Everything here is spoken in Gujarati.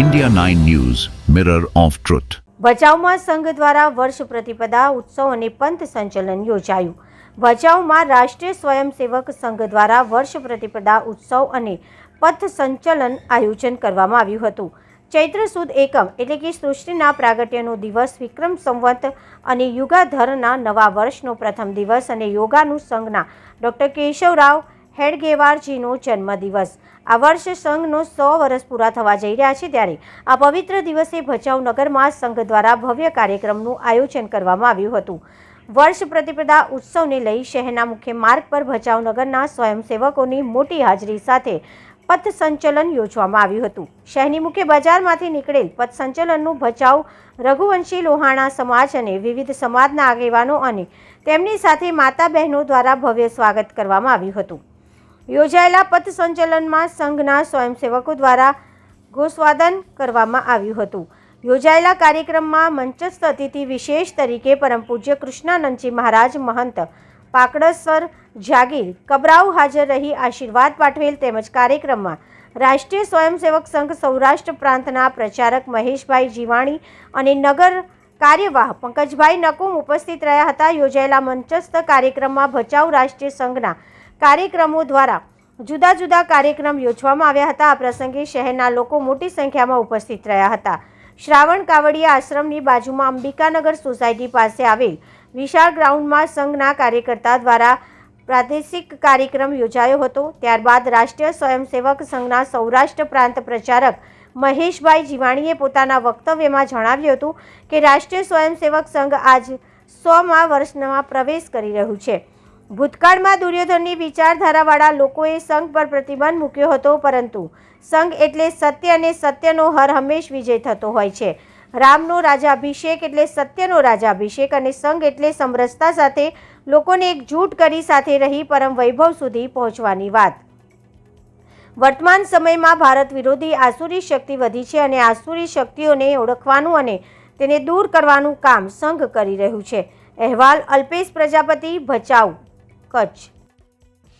India 9 news mirror of truth ભચાઉમાં સંઘ દ્વારા વર્ષ પ્રતિપદા ઉત્સવ અને પંથ સંચલન યોજાયું. ભચાઉમાં રાષ્ટ્રીય સ્વયંસેવક સંઘ દ્વારા વર્ષ પ્રતિપદા ઉત્સવ અને પથ સંચલન આયોજન કરવામાં આવ્યું હતું. ચૈત્ર સુદ એકમ એટલે કે સૃષ્ટિના પ્રાગટ્યનો દિવસ, વિક્રમ સંવત અને યુગાધરના નવા વર્ષનો પ્રથમ દિવસ અને યોગાનું સંઘના ડૉક્ટર કેશવરાવ હેડગેવારજીનો જન્મદિવસ. આ વર્ષે સંઘનો સો વર્ષ પૂરા થવા જઈ રહ્યા છે ત્યારે આ પવિત્ર દિવસે ભચાઉ નગરમાં સંઘ દ્વારા ભવ્ય કાર્યક્રમનું આયોજન કરવામાં આવ્યું હતું. વર્ષ પ્રતિપદા ઉત્સવને લઈ શહેરના મુખ્ય માર્ગ પર ભચાઉ નગરના સ્વયંસેવકોની મોટી હાજરી સાથે પથ સંચલન યોજવામાં આવ્યું હતું. શહેરની મુખ્ય બજારમાંથી નીકળેલ પથ સંચલનનું ભચાઉ રઘુવંશી લોહાણા સમાજ અને વિવિધ સમાજના આગેવાનો અને તેમની સાથે માતા બહેનો દ્વારા ભવ્ય સ્વાગત કરવામાં આવ્યું હતું. યોજાયેલા પથ સંચલનમાં સંઘના સ્વયંસેવકો દ્વારા ગોસ્વાદન કરવામાં આવ્યું હતું. યોજાયેલા કાર્યક્રમમાં મંચસ્થ અતિથિ વિશેષ તરીકે પરમ પૂજ્ય કૃષ્ણાનંદજી મહારાજ, મહંત પાકડસર જાગીર, કબરાઉ હાજર રહી આશીર્વાદ પાઠવેલ તેમજ કાર્યક્રમમાં રાષ્ટ્રીય સ્વયંસેવક સંઘ સૌરાષ્ટ્ર પ્રાંતના પ્રચારક મહેશભાઈ જીવાણી અને નગર કાર્યવાહ પંકજભાઈ નકુમ ઉપસ્થિત રહ્યા હતા. યોજાયેલા મંચસ્થ કાર્યક્રમમાં ભચાઉ રાષ્ટ્રીય સંઘના કાર્યક્રમો દ્વારા જુદા જુદા કાર્યક્રમ યોજવામાં આવ્યા હતા. આ પ્રસંગે શહેરના લોકો મોટી સંખ્યામાં ઉપસ્થિત રહ્યા હતા. શ્રાવણ કાવડિયા આશ્રમની બાજુમાં અંબિકાનગર સોસાયટી પાસે આવેલ વિશાળ ગ્રાઉન્ડમાં સંઘના કાર્યકર્તા દ્વારા પ્રાદેશિક કાર્યક્રમ યોજાયો હતો. ત્યારબાદ રાષ્ટ્રીય સ્વયંસેવક સંઘના સૌરાષ્ટ્ર પ્રાંત પ્રચારક મહેશભાઈ જીવાણીએ પોતાના વક્તવ્યમાં જણાવ્યું હતું કે રાષ્ટ્રીય સ્વયંસેવક સંઘ આજ સોમાં વર્ષમાં પ્રવેશ કરી રહ્યું છે. ભૂતકાળમાં દુર્યોધનની વિચારધારાવાળા લોકોએ સંઘ પર પ્રતિબંધ મૂક્યો હતો, પરંતુ સંઘ એટલે સત્ય અને સત્યનો હર હંમેશ વિજય થતો હોય છે. રામનો રાજાભિષેક એટલે સત્યનો રાજાભિષેક અને સંઘ એટલે સમરસતા સાથે લોકોને એકજૂટ કરી સાથે રહી પરમ વૈભવ સુધી પહોંચવાની વાત. વર્તમાન સમયમાં ભારત વિરોધી આસુરી શક્તિ વધી છે અને આસુરી શક્તિઓને ઓળખવાનું અને તેને દૂર કરવાનું કામ સંઘ કરી રહ્યું છે. અહેવાલ અલ્પેશ પ્રજાપતિ, ભચાઉ. કચ્છ.